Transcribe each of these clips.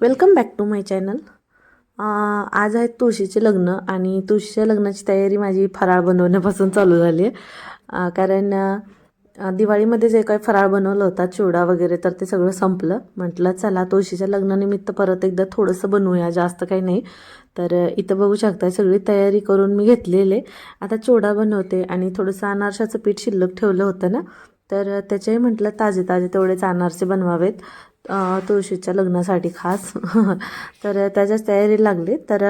Welcome back to my channel आज आहेत तुळशीचे लग्न आणि तुळशीच्या लग्नाची तयारी माझी फराळ बनवण्यापासून चालू झाली आहे. कारण दिवाळीमध्ये जे काही फराळ बनवलं होता चिवडा वगैरे तर ते सगळं संपलं. म्हटलं चला तुळशीच्या लग्नानिमित्त परत एकदा थोडंसं बनवूया जास्त काही नाही. तर इथं बघू शकता सगळी तयारी करून मी घेतलेले आता चिवडा बनवते आणि थोडंसं अनारशाचं पीठ शिल्लक ठेवलं होतं ना तर त्याचेही त्याच्याही म्हटलं ताजे ताजे तेवढेच अनारसे बनवावेत. तुळशीच्या लग्नासाठी खास. तर त्याच्याच तयारी लागली. तर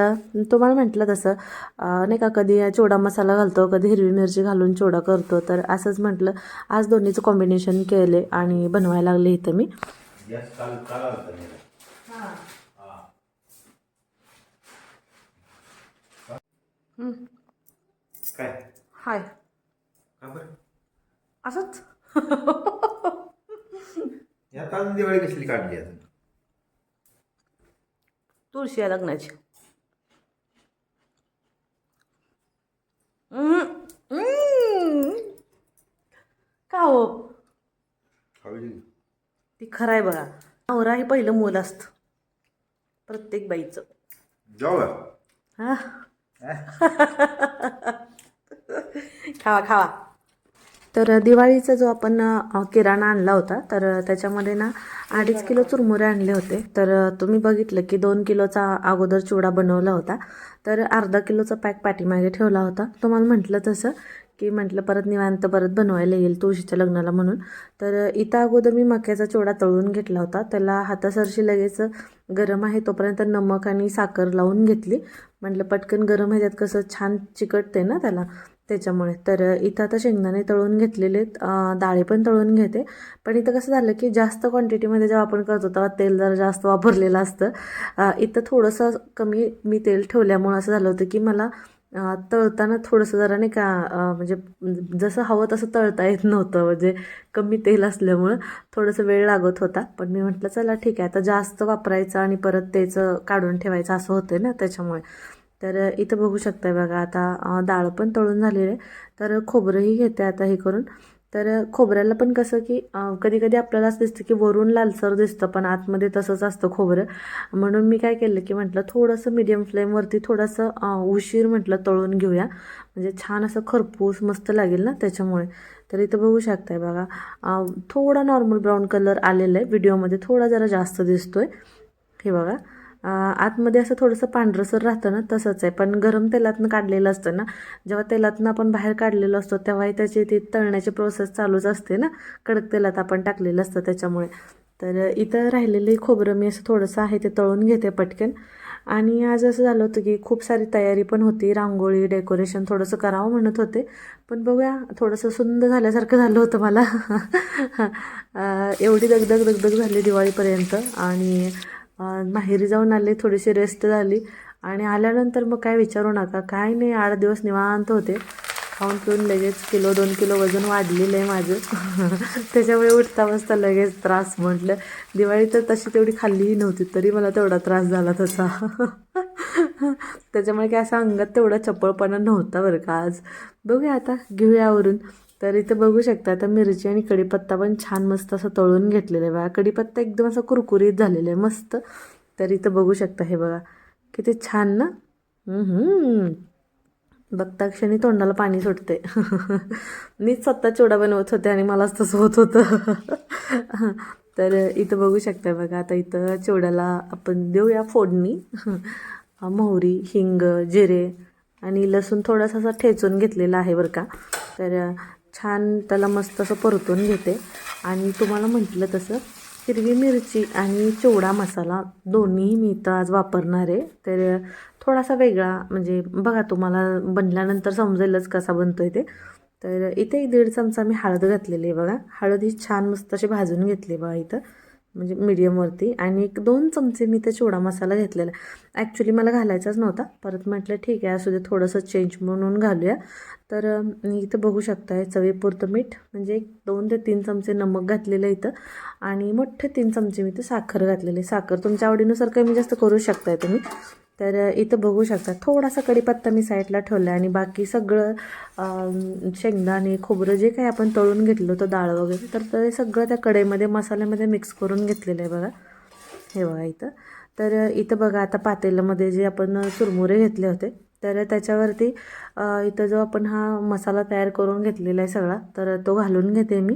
तुम्हाला म्हटलं तसं नाही का कधी चिवडा मसाला घालतो कधी हिरवी मिरची घालून चिवडा करतो. तर असंच म्हटलं आज दोन्हीचं कॉम्बिनेशन केले आणि बनवायला लागले इथं मी. हा. हाय. असंच? यात अजून दिवाळी कसली काढली अजून? तुळशी या लग्नाची. का हो? ती खरं आहे बघा. नवरा हे पहिलं मूल असतं. प्रत्येक बाईचं. जाऊ हा. खावा खावा. तर दिवाळीचा जो आपण किराणा आणला होता तर त्याच्यामध्ये ना अडीच किलो चुरमुरे आणले होते. तर तुम्ही बघितलं की दोन किलोचा अगोदर चिवडा बनवला होता. तर अर्धा किलोचा पॅक पाठीमागे ठेवला होता. तुम्हाला म्हटलं तसं की म्हटलं परत निवांत परत बनवायला येईल तुळशीच्या लग्नाला म्हणून. तर इथं अगोदर मी मक्याचा चिवडा तळून घेतला होता. त्याला हातासरशी लगेच गरम आहे तोपर्यंत नमक आणि साखर लावून घेतली. म्हटलं पटकन गरम ह्याच्यात कसं छान चिकटते ना त्याला. त्याच्यामुळे. तर इथं आता शेंगदाणे तळून घेतलेले डाळी पण तळून घेते. पण इथं कसं झालं की जास्त क्वांटिटीमध्ये जेव्हा आपण करतो तेव्हा तेल जरा जास्त वापरलेलं असतं. इथं थोडंसं कमी मी तेल ठेवल्यामुळं असं झालं होतं की मला तळताना थोडंसं जरा नाही का म्हणजे जसं हवं तसं तळता येत नव्हतं. म्हणजे कमी तेल असल्यामुळं थोडंसं वेळ लागत होता. पण मी म्हटलं चला ठीक आहे. आता जास्त वापरायचं आणि परत त्याचं काढून ठेवायचं असं होतं ना त्याच्यामुळे. तर इथं बघू शकताय बघा आता डाळ पण तळून झालेली आहे. तर खोबरंही घेते आता हे करून. तर खोबऱ्याला पण कसं की कधी कधी आपल्याला असं दिसतं की वरून लालसर दिसतं पण आतमध्ये तसंच असतं खोबरं. म्हणून मी काय केलं की म्हटलं थोडंसं मीडियम फ्लेमवरती थोडंसं उशीर म्हटलं तळून घेऊया. म्हणजे छान असं खरपूस मस्त लागेल ना त्याच्यामुळे. तर इथं बघू शकताय बघा थोडा नॉर्मल ब्राऊन कलर आलेला आहे. व्हिडिओमध्ये थोडा जरा जास्त दिसतोय. हे बघा. आतमध्ये असं थोडंसं पांढरसर राहतं ना तसंच आहे. पण गरम तेलातनं काढलेलं असतं ना. जेव्हा तेलातनं आपण बाहेर काढलेलं असतो तेव्हाही त्याची ती तळण्याची प्रोसेस चालूच असते ना. कडक तेलात आपण टाकलेलं असतं त्याच्यामुळे. तर इथं राहिलेलं खोबरं मी असं थोडंसं आहे ते तळून घेते पटकन. आणि आज असं झालं होतं की खूप सारी तयारी पण होती. रांगोळी डेकोरेशन थोडंसं करावं म्हणत होते. पण बघूया थोडंसं सुंदर झाल्यासारखं झालं होतं मला. एवढी दगदग दगदग झाली दिवाळीपर्यंत. आणि माहेरी जाऊन आले थोडीशी रेस्ट झाली आणि आल्यानंतर मग काय विचारू नका. काय नाही आठ दिवस निवांत होते. खाऊन पिऊन लगेच किलो दोन किलो वजन वाढलेलं आहे माझं. त्याच्यामुळे उठता बसता लगेच त्रास म्हटलं. दिवाळी तर तशी तेवढी खाल्लीही नव्हती तरी मला तेवढा त्रास झाला तसा. त्याच्यामुळे काय असं अंगात तेवढा चपळपणा नव्हता बरं का आज. बघूया आता घेऊया आवरून तर इथं बघू शकता आता मिरची आणि कढीपत्ता पण छान मस्त असं तळून घेतलेलं आहे बघा. कढीपत्ता एकदम असं कुरकुरीत झालेलं आहे मस्त. तर इथं बघू शकता हे बघा. किती छान ना? बघता क्षणी तोंडाला पाणी सुटते. मीच स्वतः चिवडा बनवत होते आणि मलाच तसं होत होतं. तर इथं बघू शकता बघा आता इथं चिवड्याला आपण देऊया फोडणी. मोहरी हिंग जिरे आणि लसूण थोडासा असा ठेचून घेतलेला आहे बरं का. तर छान त्याला मस्त असं परतून घेते. आणि तुम्हाला म्हटलं तसं हिरवी मिरची आणि चिवडा मसाला दोन्ही मी इथं आज वापरणार आहे. तर थोडासा वेगळा म्हणजे बघा तुम्हाला बनल्यानंतर समजेलच कसा बनतो आहे ते. तर इथे एक दीड चमचा मी हळद घातलेली आहे बघा. हळद ही छान मस्त अशी भाजून घेतली बघा इथं. म्हणजे मीडियमवरती आणि एक दोन चमचे मी ते चिवडा मसाला घेतलेला. ॲक्च्युली मला घालायचाच नव्हता. परत म्हटलं ठीक आहे असू दे थोडंसं चेंज म्हणून घालूया. तर इथं बघू शकताय चवीपुरतं मीठ. म्हणजे एक दोन ते तीन चमचे नमक घातलेलं आहे इथं. आणि मोठे तीन चमचे मी इथं साखर घातलेली साखर तुमच्या आवडीनुसार कमी जास्त करू शकताय तुम्ही. तर इथं बघू शकता थोडासा कढीपत्ता मी साईडला ठेवला आहे आणि बाकी सगळं शेंगदाणे खोबरं जे काही आपण तळून घेतलं होतं डाळ वगैरे तर ते सगळं त्या कढईमध्ये मसाल्यामध्ये मिक्स करून घेतलेलं आहे बघा. हे बघा इथं. तर इथं बघा आता पातेल्यामध्ये जे आपण चुरमुरे घेतले होते तर त्याच्यावरती इथं जो आपण हा मसाला तयार करून घेतलेला आहे सगळा तर तो घालून घेते मी.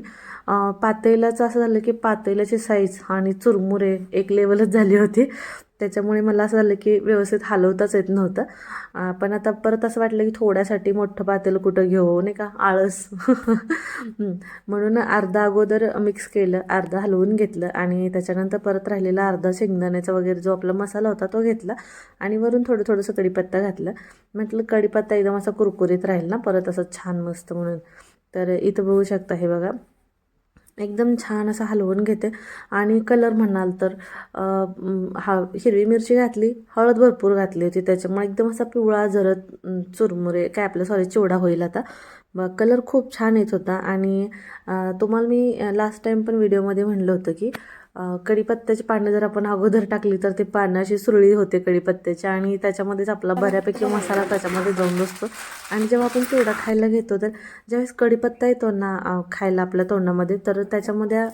पातेल्याचं असं झालं की पातेल्याची साईज आणि चुरमुरे एक लेवलच झाली होती. त्याच्यामुळे मला असं झालं की व्यवस्थित हलवताच येत नव्हतं. पण आता परत असं वाटलं की थोड्यासाठी मोठं पातेलं कुठं घेऊ नाही का? आळस. म्हणून अर्धा अगोदर मिक्स केलं अर्धा हलवून घेतलं आणि त्याच्यानंतर परत राहिलेला अर्धा शेंगदाण्याचा वगैरे जो आपला मसाला होता तो घेतला आणि वरून थोडं थोडंसं कढीपत्ता घातलं. म्हटलं कढीपत्ता एकदम असा कुरकुरीत राहील ना परत असं छान मस्त म्हणून. तर इथं बघू शकता हे बघा. एकदम छान असं हलवून घेते. आणि कलर म्हणाल तर हा हिरवी मिरची घातली हळद भरपूर घातली होती त्याच्यामुळे एकदम असा पिवळा जरत चुरमुरे काय आपलं सॉरी चिवडा होईल आता. मग कलर खूप छान येत होता आणि तुम्हाला मी लास्ट टाईम पण व्हिडिओमध्ये म्हणलं होतं की कढीपत्त्याची पानं जर आपण अगोदर टाकली तर ते पानं अशी सुरळी होते कढीपत्त्याची आणि त्याच्यामध्येच आपला बऱ्यापैकी मसाला त्याच्यामध्ये जाऊन बसतो. आणि जेव्हा आपण चिवडा खायला घेतो तर ज्यावेळेस कढीपत्ता येतो ना खायला आपल्या तोंडामध्ये तर त्याच्यामध्ये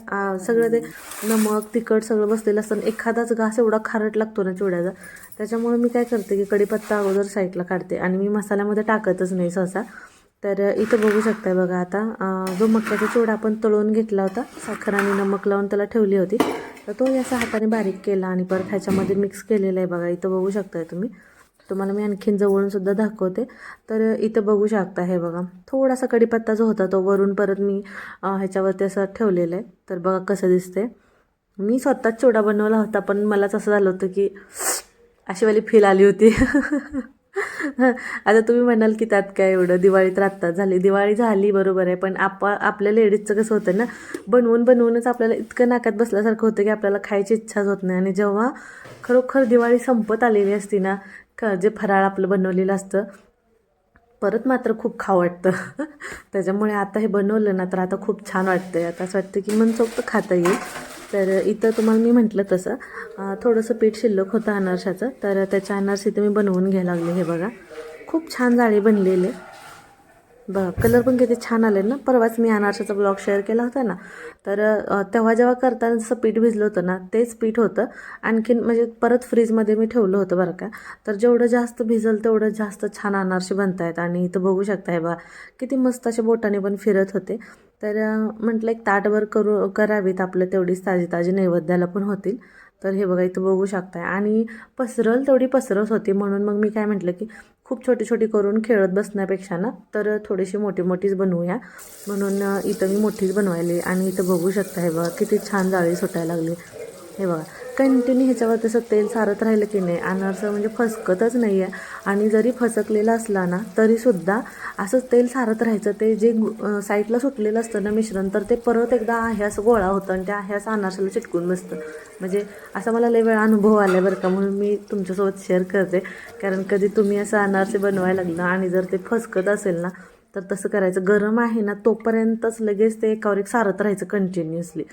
सगळं ते नमक तिखट सगळं बसलेलं असतं. एखादाच घास एवढा खारट लागतो ना चिवड्याचा त्याच्यामुळे मी काय करते की कढीपत्ता अगोदर साईडला काढते. आणि मी मसाल्यामध्ये टाकतच नाही सहसा. तर इथं बघू शकताय बघा आता जो मक्याचा चिवडा आपण तळून घेतला होता साखर आणि नमक लावून त्याला ठेवली होती तर तो असा हाताने बारीक केला आणि परत ह्याच्यामध्ये मिक्स केलेला आहे बघा इथं बघू शकताय तुम्ही. तुम्हाला मी आणखीन जवळून सुद्धा दाखवते. तर इथं बघू शकता हे बघा थोडासा कढीपत्ता जो होता तो वरून परत मी ह्याच्यावरती असं ठेवलेलं आहे. तर बघा कसं दिसते मी स्वतःच चिवडा बनवला होता पण मलाच असं झालं होतं की अशीवाली फील आली होती. आता तुम्ही म्हणाल की त्यात काय एवढं? दिवाळी तर आत्ता झाली. दिवाळी झाली बरोबर आहे. पण आपा आपल्या लेडीजचं कसं होतं ना बनवून बनवूनच आपल्याला इतकं नाकात बसल्यासारखं होतं की आपल्याला खायची इच्छाच होत नाही. आणि जेव्हा खरोखर दिवाळी संपत आलेली असती ना क जे फराळ आपलं बनवलेलं असतं परत मात्र खूप खावं वाटतं. त्याच्यामुळे आता हे बनवलं ना तर आता खूप छान वाटतं आहे आता असं वाटतं की मनसोक्त खाता येईल. तर इथं तुम्हाला मी म्हटलं तसं थोडंसं पीठ शिल्लक होतं अनारशाचं तर त्याच्या अनारशी इथं मी बनवून घ्यायला लागले हे बघा. खूप छान जाळी बनलेले. बरं कलर पण किती छान आले ना. परवाच मी अनारशाचा ब्लॉग शेअर केला होता ना. तर तेव्हा जेव्हा करताना जसं पीठ भिजलं होतं ना तेच पीठ होतं. आणखीन म्हणजे परत फ्रीजमध्ये मी ठेवलं होतं बरं का. तर जेवढं जास्त भिजल तेवढं जास्त छान अनारसे बनतायत. आणि इथं बघू शकताय बा किती मस्त असे बोटाने पण फिरत होते. तर म्हटलं एक ताटभर करू करावीत आपलं तेवढीच ताजी ताजी नैवेद्याला पण होतील. तर हे बघा इथं बघू शकताय. आणि पसरल तेवढी पसरत होती म्हणून मग मी काय म्हटलं की खूप छोटी छोटी करून खेळत बसण्यापेक्षा ना तर थोडीशी मोठी मोठीच बनवूया. म्हणून इथं मी मोठीच बनवायली आणि इथं बघू शकता हे बघा किती छान जाळी सुटायला लागली. हे बघा. कंटिन्यू ह्याच्यावर तसं तेल सारत राहिलं की नाही अनारसं म्हणजे फसकतच नाही आहे आणि जरी फसकलेला असला ना तरीसुद्धा असंच तेल सारत राहायचं. ते जे साईडला सुटलेलं असतं ना मिश्रण तर ते परत एकदा आह्यास गोळा होतं आणि त्या आह्यास अनारसाला चिटकून बसतं. म्हणजे असा मला लय वेळा अनुभव आला आहे बरं का म्हणून मी तुमच्यासोबत शेअर करते. कारण कधी तुम्ही असं अनारसे बनवायला लागलं आणि जर ते फसकत असेल ना तर तसं करायचं. गरम आहे ना तोपर्यंतच लगेच ते एकावर एक सारत राहायचं कंटिन्युअसली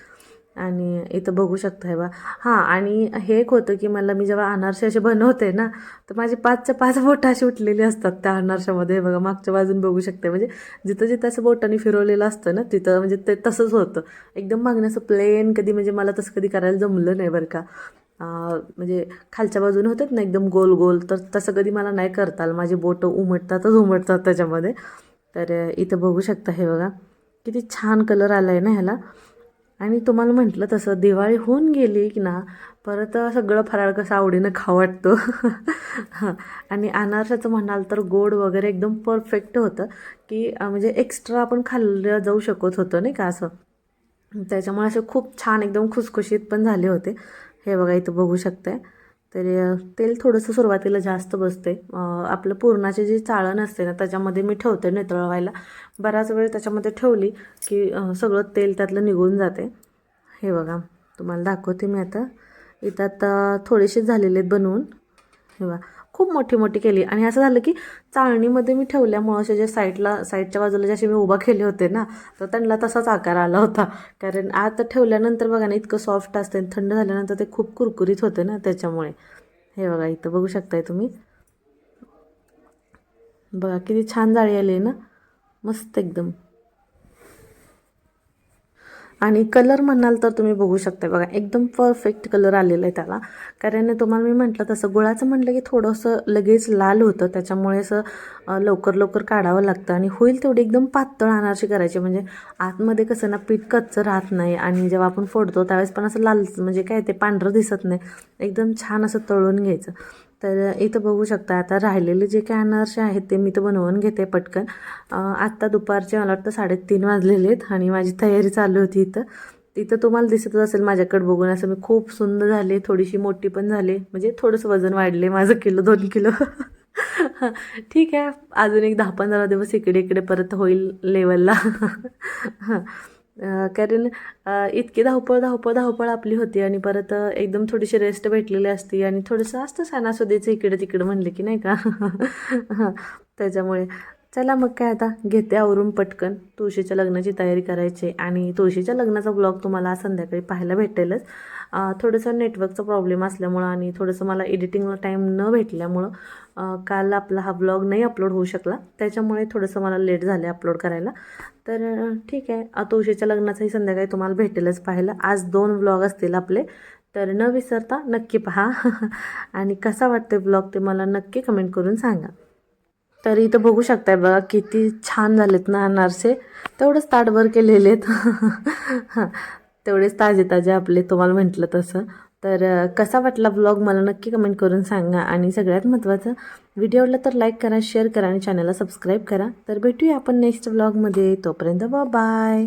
आणि इथं बघू शकता हे बा. हां आणि हे एक होतं की मला मी जेव्हा अनारसे असे बनवते ना तर माझी पाचच्या पाच बोटं अशी उठलेली असतात त्या अनारशामध्ये. हे बघा मागच्या बाजून बघू शकते म्हणजे जिथं जिथं असं बोटाने फिरवलेलं असतं ना तिथं म्हणजे ते तसंच होतं. एकदम मागणं असं प्लेन कधी म्हणजे मला तसं कधी करायला जमलं नाही बरं का. म्हणजे खालच्या बाजूने होतात ना एकदम गोल गोल तर तसं कधी मला नाही करता आलं माझी बोटं उमटतातच उमटतात त्याच्यामध्ये. तर इथं बघू शकता हे बघा. किती छान कलर आला आहे ना ह्याला. आणि तुम्हाला म्हटलं तसं दिवाळी होऊन गेली की ना परत सगळं फराळ कसं आवडीनं खावं वाटतं. आणि अनारसाचं म्हणाल तर गोड वगैरे एकदम परफेक्ट होतं की म्हणजे एक्स्ट्रा आपण खाल्लं जाऊ शकत होतं नाही का असं. त्याच्यामुळे असे खूप छान एकदम खुसखुशीत पण झाले होते. हे बघा इथं बघू शकताय. तर तेल थोडंसं सुरुवातीला जास्त बसते आपलं पुरणाचे जे चाळण असते ना त्याच्यामध्ये मी ठेवते नितळवायला. बराच वेळ त्याच्यामध्ये ठेवली की सगळं तेल त्यातलं निघून जाते हे बघा तुम्हाला दाखवते मी आता. इथं आता थोडेसे झालेले आहेत बनवून. हे बघा. खूप मोठी मोठी केली. आणि असं झालं की चाळणीमध्ये मी ठेवल्यामुळं असे जे साईडला साईडच्या बाजूला जसे मी उभा केले होते ना तर त्यांना तसाच आकार आला होता. कारण आता ठेवल्यानंतर बघा ना इतकं सॉफ्ट असते आणि थंड झाल्यानंतर ते खूप कुरकुरीत होते ना त्याच्यामुळे. हे बघा इथं बघू शकताय तुम्ही. बघा किती छान जाळी आली आहे ना. मस्त एकदम. आणि कलर म्हणाल तर तुम्ही बघू शकता बघा एकदम परफेक्ट कलर आलेला आहे त्याला. कारण तुम्हाला मी म्हटलं तसं गुळाचं म्हटलं की थोडंसं लगेच लाल होतं. त्याच्यामुळे असं लवकर लवकर काढावं लागतं. आणि होईल तेवढी एकदम पातळ अनारशी करायची. म्हणजे आतमध्ये कसं ना पीठ कच्चं राहत नाही. आणि जेव्हा आपण फोडतो त्यावेळेस पण असं लाल म्हणजे काय ते पांढरं दिसत नाही. एकदम छान असं तळून घ्यायचं. तर इथं बघू शकता आता राहिलेले जे काय अनारसे आहेत ते मी तर बनवून घेते पटकन. आत्ता दुपारचे मला वाटतं साडेतीन वाजलेले आहेत आणि माझी तयारी चालू होती इथं. तिथं तुम्हाला दिसतच असेल माझ्याकडे बघून असं मी खूप सुंदर झाले थोडीशी मोठी पण झाले म्हणजे थोडंसं वजन वाढले माझं किलो दोन किलो. ठीक आहे अजून एक दहा पंधरा दिवस इकडे इकडे परत होईल लेवलला कारण इतकी धावपळ धावपळ धावपळ आपली होती आणि परत एकदम थोडीशी रेस्ट भेटलेली असती आणि थोडंसं असतं सणासुदीचं इकडे तिकडे म्हणले की नाही का? त्याच्यामुळे. चला मग काय आता? घेते आवरून पटकन. तुळशीच्या लग्नाची तयारी करायची आणि तुळशीच्या लग्नाचा ब्लॉग तुम्हाला संध्याकाळी पाहायला भेटेलच. थोडंसं नेटवर्कचा प्रॉब्लेम असल्यामुळं आणि थोडंसं मला एडिटिंगला टाईम न भेटल्यामुळं काल आपला हा ब्लॉग नाही अपलोड होऊ शकला. त्याच्यामुळे थोडंसं मला लेट झालं अपलोड करायला. तर ठीक आहे. तुळशीच्या लग्नाचाही संध्याकाळी तुम्हाला भेटेलच पाहायला. आज दोन ब्लॉग असतील आपले. तर न विसरता नक्की पहा. आणि कसा वाटतोय ब्लॉग ते मला नक्की कमेंट करून सांगा. तर इथं बघू शकताय बघा किती छान झालेत ना अनारसे तेवढंच ताटभर केलेले आहेत. तेवढेच ताजे ताजे आपले तुम्हाला म्हटलं तसं. तर कसा वाटला ब्लॉग मला नक्की कमेंट करून सांगा. आणि सगळ्यात महत्त्वाचं व्हिडिओ आवडला तर लाईक करा शेअर करा आणि चॅनलला सबस्क्राईब करा. तर भेटूया आपण नेक्स्ट ब्लॉगमध्ये तोपर्यंत बाय